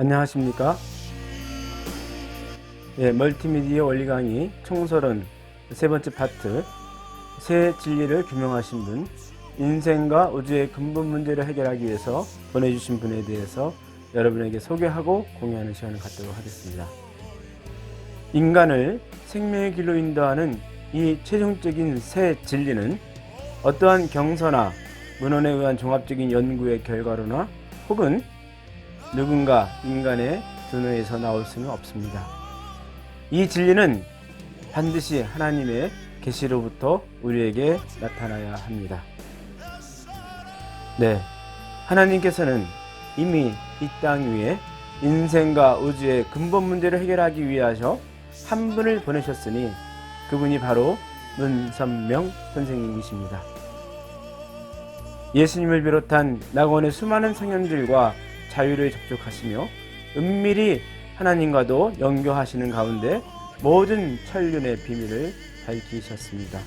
안녕하십니까? 예, 멀티미디어 원리 강의 총설은 세 번째 파트 새 진리를 규명하신 분 인생과 우주의 근본 문제를 해결하기 위해서 보내주신 분에 대해서 여러분에게 소개하고 공유하는 시간을 갖도록 하겠습니다. 인간을 생명의 길로 인도하는 이 최종적인 새 진리는 어떠한 경서나 문헌에 의한 종합적인 연구의 결과로나 혹은 누군가 인간의 두뇌에서 나올 수는 없습니다. 이 진리는 반드시 하나님의 계시로부터 우리에게 나타나야 합니다. 네. 하나님께서는 이미 이 땅 위에 인생과 우주의 근본 문제를 해결하기 위하여 한 분을 보내셨으니 그분이 바로 문선명 선생님이십니다. 예수님을 비롯한 낙원의 수많은 성현들과 자유를 접촉하시며 은밀히 하나님과도 연교하시는 가운데 모든 천륜의 비밀을 밝히셨습니다.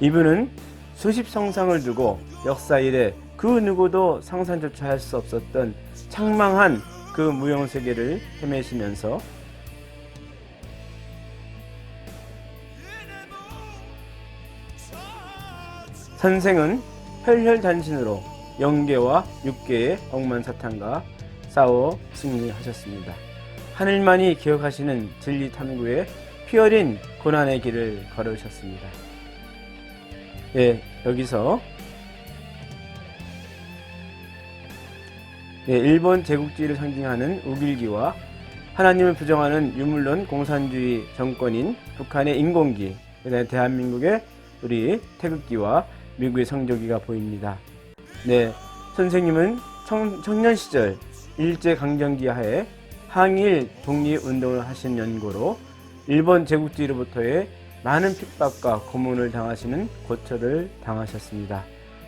이분은 수십 성상을 두고 역사 이래 그 누구도 상상조차 할 수 없었던 창망한 그 무용 세계를 헤매시면서 선생은 혈혈단신으로 영계와 육계의 억만사탄과 싸워 승리하셨습니다. 하늘만이 기억하시는 진리 탐구에 피어린 고난의 길을 걸으셨습니다. 예, 여기서 예, 일본 제국주의를 상징하는 우길기와 하나님을 부정하는 유물론 공산주의 정권인 북한의 인공기, 그다음에 대한민국의 우리 태극기와 미국의 성조기가 보입니다. 네, 선생님은 청, 청년 시절 일제 강점기 하에 항일 독립 운동을 하신 연고로 일본 제국주의로부터의 많은 핍박과 고문을 당하시는 고초를 당하셨습니다.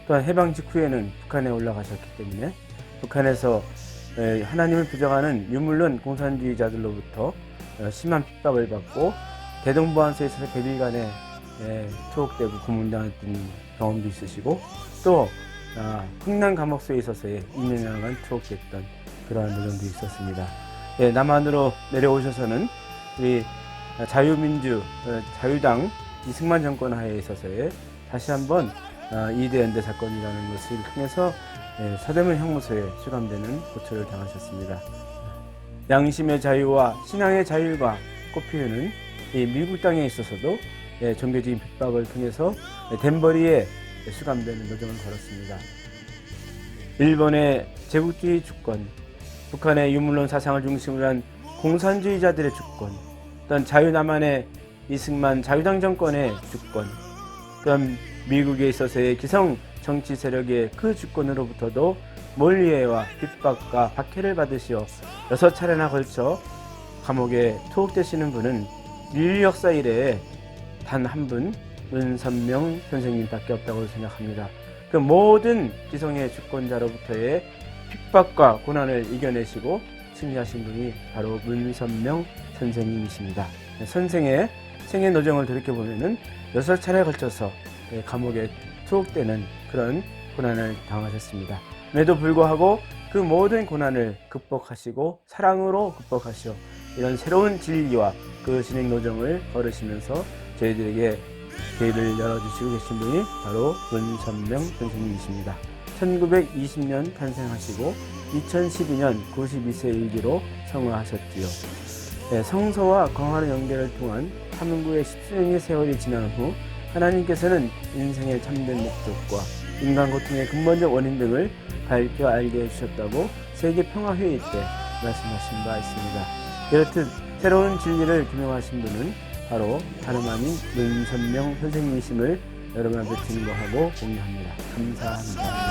또한 해방 직후에는 북한에 올라가셨기 때문에 북한에서 에, 하나님을 부정하는 유물론 공산주의자들로부터 어, 심한 핍박을 받고 대동보안소에서 100일간의 투옥되고 고문당했던 경험도 있으시고 또 아, 흥남 감옥소에 있어서의 2년여간 투옥됐던 그러한 노정도 있었습니다. 예, 남한으로 내려오셔서는 우리 자유민주 어, 자유당 이승만 정권 하에 있어서의 다시 한번 아, 이대 연대 사건이라는 것을 통해서 예, 서대문 형무소에 수감되는 고초를 당하셨습니다. 양심의 자유와 신앙의 자유가 꽃피우는 이 미국 땅에 있어서도 예, 종교적인 핍박을 통해서 덴버리에 수감되는 노정을 걸었습니다. 일본의 제국주의 주권, 북한의 유물론 사상을 중심으로 한 공산주의자들의 주권, 또한 자유남한의 이승만 자유당 정권의 주권, 또한 미국에 있어서의 기성 정치 세력의 그 주권으로부터도 몰리에와 핍박과 박해를 받으시어 여섯 차례나 걸쳐 감옥에 투옥되시는 분은 인류 역사 이래에 단 한 분, 문선명 선생님밖에 없다고 생각합니다. 그 모든 기성의 주권자로부터의 핍박과 고난을 이겨내시고 승리하신 분이 바로 문선명 선생님이십니다. 선생의 생애 노정을 돌이켜보면은 여섯 차례에 걸쳐서 감옥에 투옥되는 그런 고난을 당하셨습니다. 그에도 불구하고 그 모든 고난을 극복하시고 사랑으로 극복하시어 이런 새로운 진리와 그 진행 노정을 걸으시면서 저희들에게 길을 열어주시고 계신 분이 바로 문선명 선생님이십니다. 1920년 탄생하시고 2012년 92세 일기로 성화하셨지요. 네, 성서와 광활의 연계를 통한 탐구의 10수년의 세월이 지난 후 하나님께서는 인생의 참된 목적과 인간 고통의 근본적 원인 등을 밝혀 알게 해주셨다고 세계 평화회의 때 말씀하신 바 있습니다. 이렇듯 새로운 진리를 규명하신 분은 바로 다름 아닌 문선명 선생님이심을 여러분 앞에 증거하고 공유합니다. 감사합니다.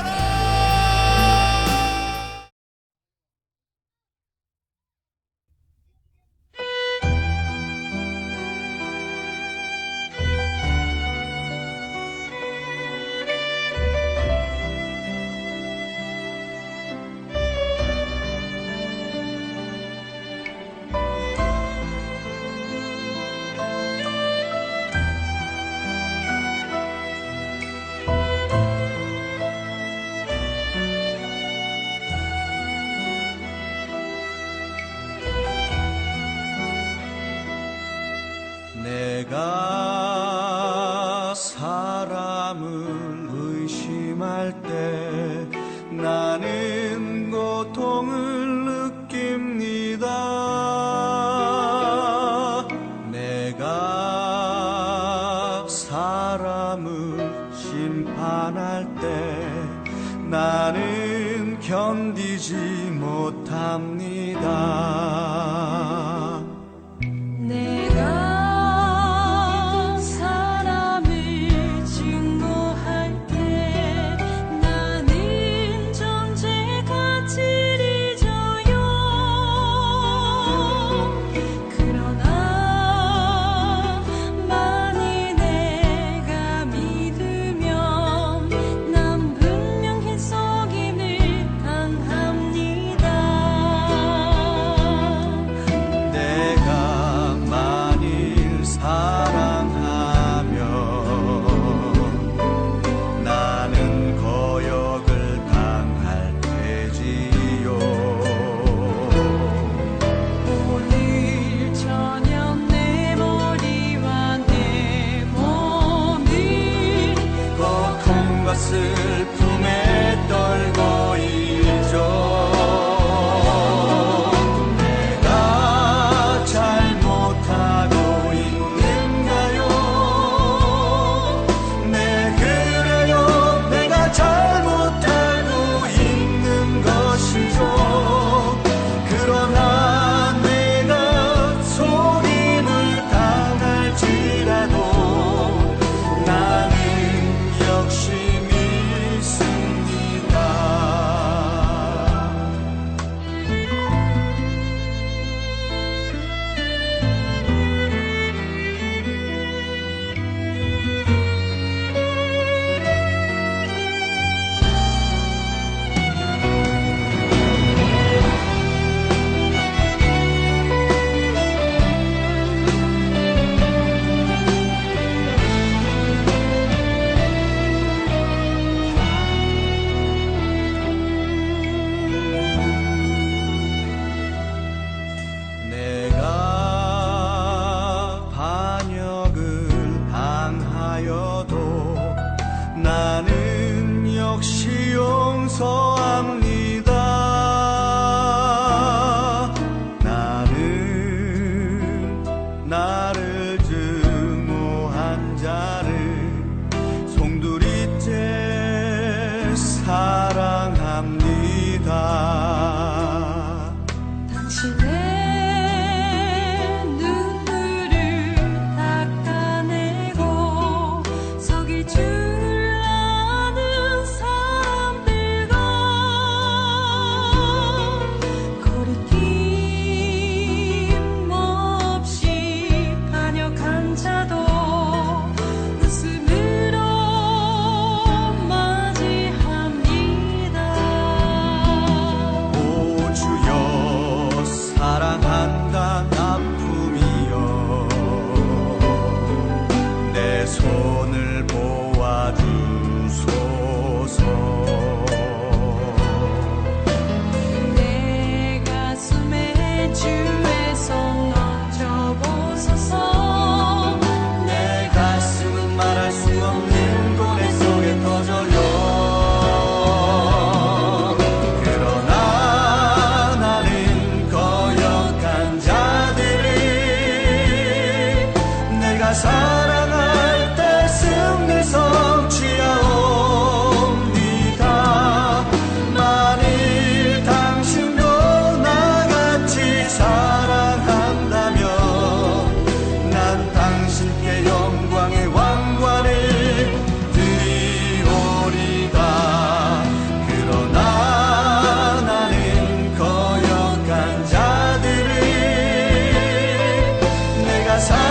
사 내